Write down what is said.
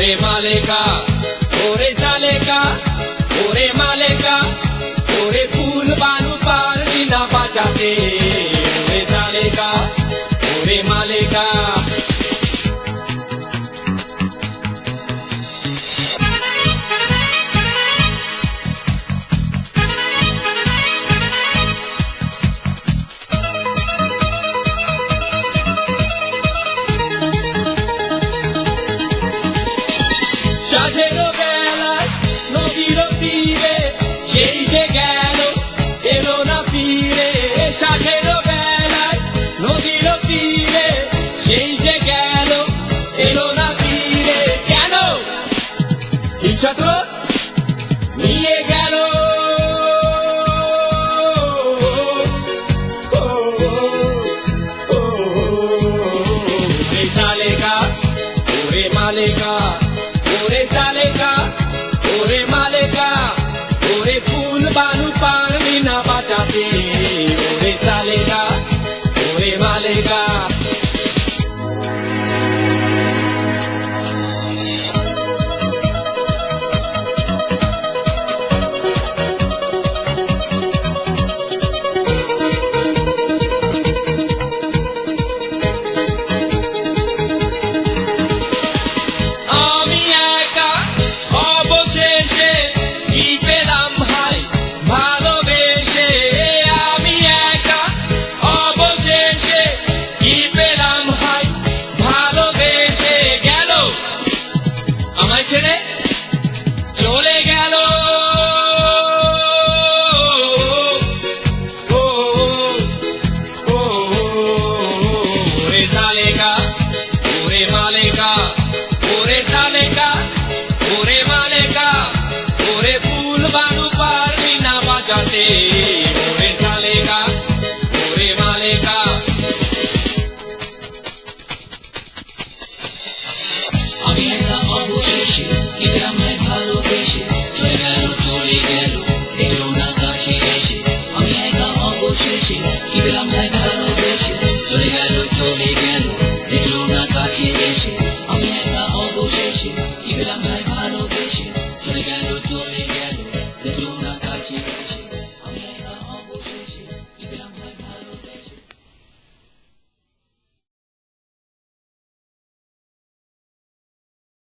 ওরে মালেকা ওরে চালেকা ওরে মালেকা। ওরে